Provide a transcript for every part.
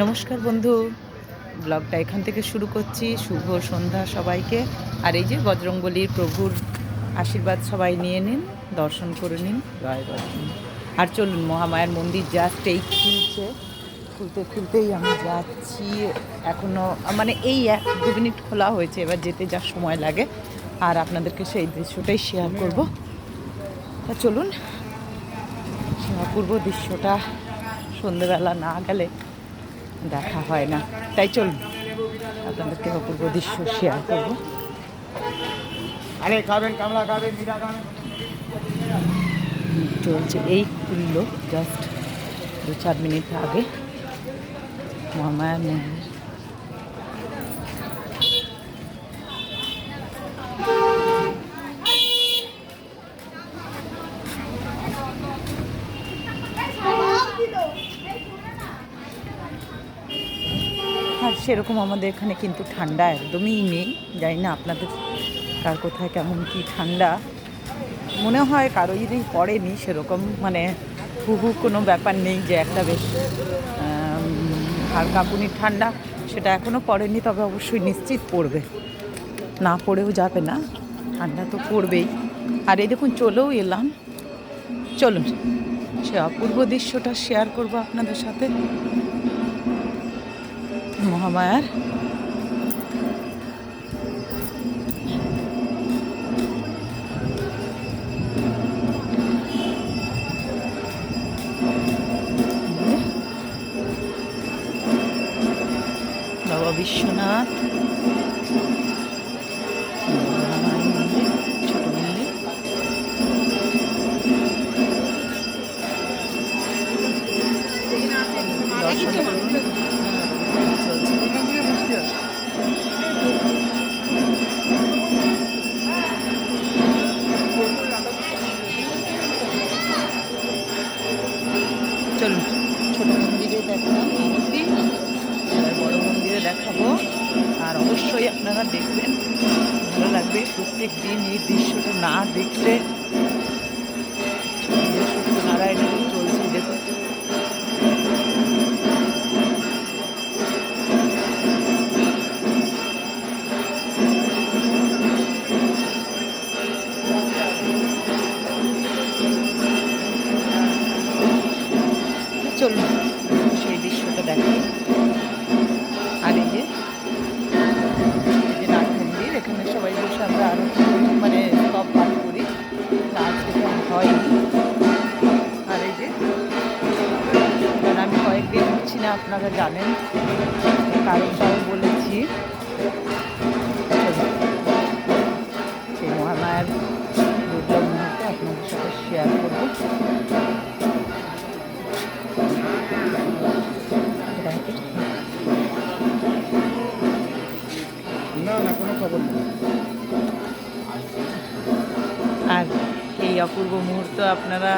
নমস্কার বন্ধু। ব্লগটা এখান থেকে শুরু করছি। শুভ সন্ধ্যা সবাইকে। আর এই যে বজরংবলীর প্রভুর আশীর্বাদ সবাই নিয়ে নিন দর্শন করে নিন। জয় বজরং আর চলুন মহামায়ার মন্দির জাস্ট এই খুলছে। খুলতে খুলতেই আমি যাচ্ছি। এখনও মানে এই এক দু মিনিট খোলা হয়েছে এবার যেতে যা সময় লাগে। আর আপনাদেরকে সেই দৃশ্যটাই শেয়ার করব। তা চলুন অপূর্ব দৃশ্যটা। সন্ধেবেলা না গেলে দেখা হয় না। তাই চলুন আপনাদেরকে অপূর্ব দৃশ্য শেয়ার করব। আরে খাবেন কামলা খাবেন মিরা খাবেন। চলছে এই খুললো জাস্ট দু চার মিনিট আগে। মহামায়ার মন্দির আর সেরকম আমাদের এখানে কিন্তু ঠান্ডা একদমই নেই। জানি না আপনাদের কার কোথায় কেমন কি ঠান্ডা। মনে হয় কারও যদি পড়েনি সেরকম মানে হু হু কোনো ব্যাপার নেই যে একটা বেশ আম, হাড় কাঁপুনি ঠান্ডা। সেটা এখনও পড়েনি তবে অবশ্যই নিশ্চিত পড়বে। না পড়েও যাবে না ঠান্ডা তো পড়বেই। আর এই দেখুন চলেও এলাম। চলুন সে অপূর্ব দৃশ্যটা শেয়ার করব আপনাদের সাথে। মহামায়ার। বাবা বিশ্বনাথ। চলুন, ছোট মন্দিরে দেখলাম আরতি। এবার বড় মন্দিরে দেখাবো। আর অবশ্যই আপনারা দেখবেন, ভালো লাগবে প্রত্যেক দিন এই দৃশ্যটা না দেখলে। না আপনারা জানেন কারণটাও বলেছি। সেই মহামায়ার দুর্লভ মুহূর্ত আপনাদের সাথে শেয়ার করব। আর এই অপূর্ব মুহূর্ত আপনারা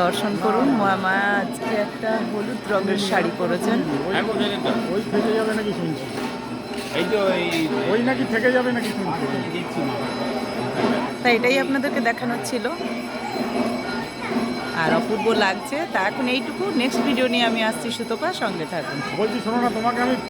দর্শন করুন। মা আজকে একটা হলুদ রঙের শাড়ি পরেছেন। হ্যাঁ ওই থেকে যাবে নাকি শুনছি? এই তো ওই নাকি থেকে যাবে নাকি শুনছি? দেখছি তাই এটাই আপনাদেরকে দেখানোর ছিল। আর অপূর্ব লাগছে। তা এখন এইটুকু। নেক্সট ভিডিও নিয়ে আমি আসছি সুতপা। সঙ্গে থাকুন। বলছি শোনো না তোমাকে আমি